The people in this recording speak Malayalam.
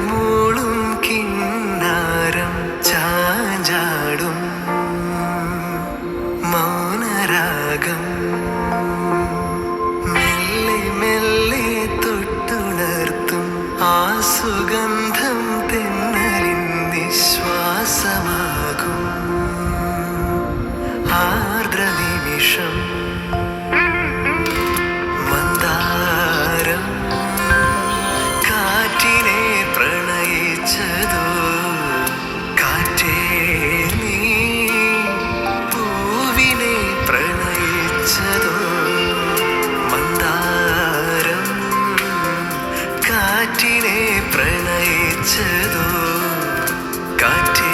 മൂളും കിന്നാരം സുഗന്ധം തെന്നലിൻ നിശ്വാസമാണ് കാറ്റിനെ പ്രണയിച്ചതോ കാറ്റേ